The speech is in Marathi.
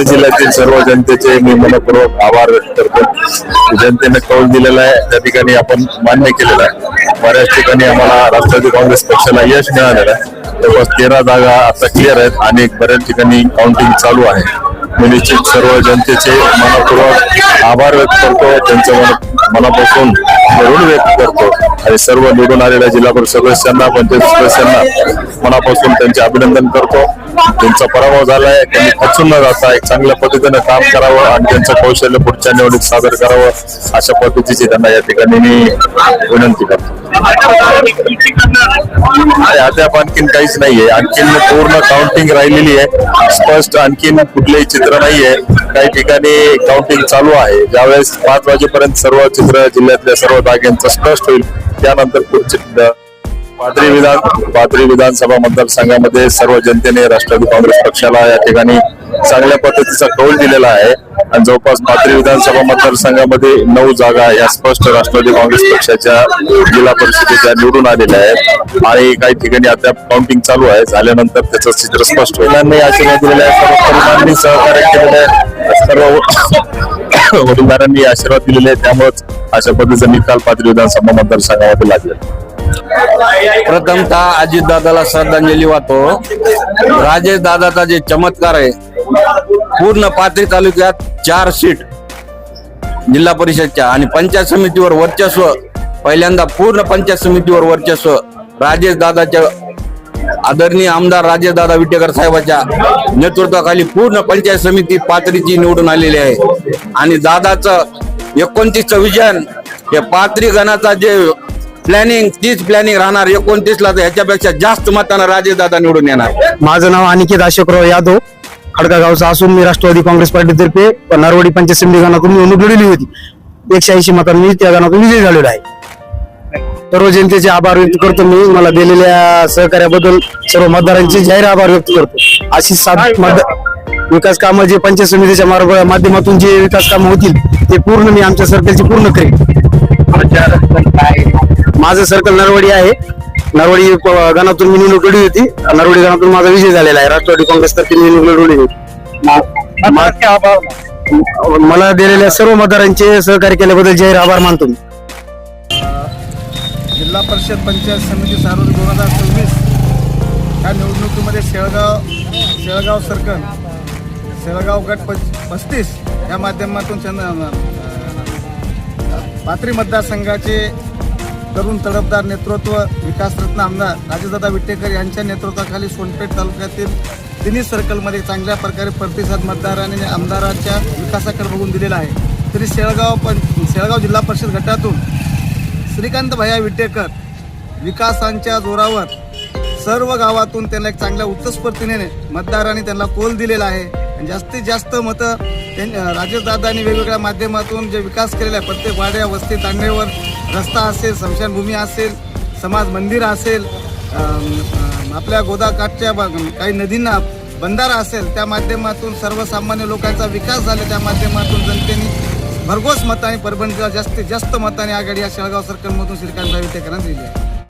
जिल्ह्यातील सर्व जनतेचे मी मनपूर्वक आभार व्यक्त करतो. जनतेने कौल दिलेला आहे. त्या ठिकाणी आपण मान्य केलेलं आहे. बऱ्याच ठिकाणी आम्हाला राष्ट्रवादी काँग्रेस पक्षाला यश मिळालेलं आहे. जवळपास तेरा जागा आता क्लिअर आहेत आणि बऱ्याच ठिकाणी काउंटिंग चालू आहे. मी निश्चित सर्व जनतेचे मनपूर्वक आभार व्यक्त करतो. त्यांचं मन मनापासून ऋण व्यक्त करतो. आणि सर्व निवडून आलेल्या जिल्हा परिषद सदस्यांना पंचायत सदस्यांना मनापासून त्यांचे अभिनंदन करतो. त्यांचा पराभव झालाय त्यांनी खचून न जाता एक चांगल्या पद्धतीने काम करावं आणि त्यांचं कौशल्य पुढच्या निवडणूक सादर करावं अशा पद्धतीची त्यांना या ठिकाणी मी विनंती करतो. नाही, अद्याप आणखीन काहीच नाहीये. आणखीन पूर्ण काउंटिंग राहिलेली आहे. स्पष्ट आणखीन कुठलेही चित्र नाहीये. काही ठिकाणी काउंटिंग चालू आहे. ज्यावेळेस पाच वाजेपर्यंत सर्व चित्र जिल्ह्यातल्या सर्व जागेंचं स्पष्ट होईल त्यानंतर पुढचे पाथरी विधान पाथरी विधानसभा मतदारसंघामध्ये सर्व जनतेने राष्ट्रवादी काँग्रेस पक्षाला या ठिकाणी चांगल्या पद्धतीचा कौल दिलेला आहे. आणि जवळपास पाथरी विधानसभा मतदारसंघामध्ये नऊ जागा या स्पष्ट राष्ट्रवादी काँग्रेस पक्षाच्या जिल्हा परिषदेच्या निवडून आलेल्या आहेत. आणि काही ठिकाणी आता काउंटिंग चालू आहे. झाल्यानंतर त्याचं चित्र स्पष्ट होईल. आशीर्वाद दिलेला आहे सर्व तरुणांनी सहकार्य केलेलं आहे. सर्व वडीलधारांनी आशीर्वाद दिलेले आहे त्यामुळेच अशा पद्धतीचा निकाल पाथरी विधानसभा मतदारसंघामध्ये लागला. प्रथमतः अजित दादाला श्रद्धांजली वाहतो. राजेश दादाचा जे चमत्कार आहे पूर्ण पाथरी तालुक्यात चार सीट जिल्हा परिषदच्या आणि पंचायत समितीवर वर्चस्व. पहिल्यांदा पूर्ण पंचायत समितीवर वर्चस्व. राजेश दादाच्या आदरणीय आमदार राजेश दादा विटेकर साहेबाच्या नेतृत्वाखाली पूर्ण पंचायत समिती पाथरीची निवडून आलेली आहे. आणि दादाचं एकोणतीसचं विजन हे पाथरी गणाचा जे प्लॅनिंग तीच प्लॅनिंग राहणार एकोणतीस ला तर ह्याच्यापेक्षा जास्त मताना राजेश दादा निवडून येणार. माझं नाव अनिकेत अशोकराव यादव. खडका गावचा असून मी राष्ट्रवादी काँग्रेस पार्टीतर्फे नरवडी पंचायत समिती गणातून निवडणूक लढवली होती. एकशे ऐंशी मतांनी त्या गणातून विजयी झालेलो आहे. सर्व जनतेचे आभार व्यक्त करतो मी. मला दिलेल्या सहकार्याबद्दल सर्व मतदारांचे जाहीर आभार व्यक्त करतो. अशी सात मतदार विकास कामं जे पंचायत समितीच्या मार्ग- माध्यमातून जे विकास कामं होतील ते पूर्ण मी आमच्या सर्कलची पूर्ण करेन. माझं सर्कल नरवडी आहे. नरवडी गणातून मी निवडणूक लढली होती. नरवडी गणातून माझा विजय झालेला आहे. राष्ट्रवादी काँग्रेस तर्फे निवडणूक लढवली होती. मला दिलेल्या सर्व मतदारांचे सहकार्य केल्याबद्दल जाहीर आभार मानतो मी. जिल्हा परिषद पंचायत समिती सार्वजनिक दोन हजार सव्वीस या निवडणुकीमध्ये शेळगाव शेळगाव सर्कल शेळगाव गट पस- पस्तीस या माध्यमातून पाथरी मतदारसंघाचे तरुण तडफदार नेतृत्व विकासरत्न आमदार राजेदादा विट्टेकर यांच्या नेतृत्वाखाली सोनपेठ तालुक्यातील तिन्ही सर्कलमध्ये चांगल्या प्रकारे प्रतिसाद मतदारांनी आमदाराच्या विकासाकडे बघून दिलेला आहे. तरी शेळगाव पण शेळगाव जिल्हा परिषद गटातून श्रीकांत भैया विटेकर विकासांच्या जोरावर सर्व गावातून त्यांना एक चांगल्या उत्तस्फूर्तीने मतदारांनी त्यांना कोल दिलेला आहे. आणि जास्तीत जास्त मतं त्यां- राजेशदादांनी वेगवेगळ्या माध्यमातून जे विकास केलेला आहे प्रत्येक वाड्या वस्ती तांडेवर रस्ता असेल स्मशानभूमी असेल समाज मंदिर असेल आपल्या गोदाकाठच्या काही नदींना बंधारा असेल त्या माध्यमातून सर्वसामान्य लोकांचा विकास झाला. त्या माध्यमातून जनतेने भरघोस मताने परभणीला जास्तीत जास्त मताने आघाडी या शेळगाव सर्कलमधून श्रीकांत भाई दिली आहे.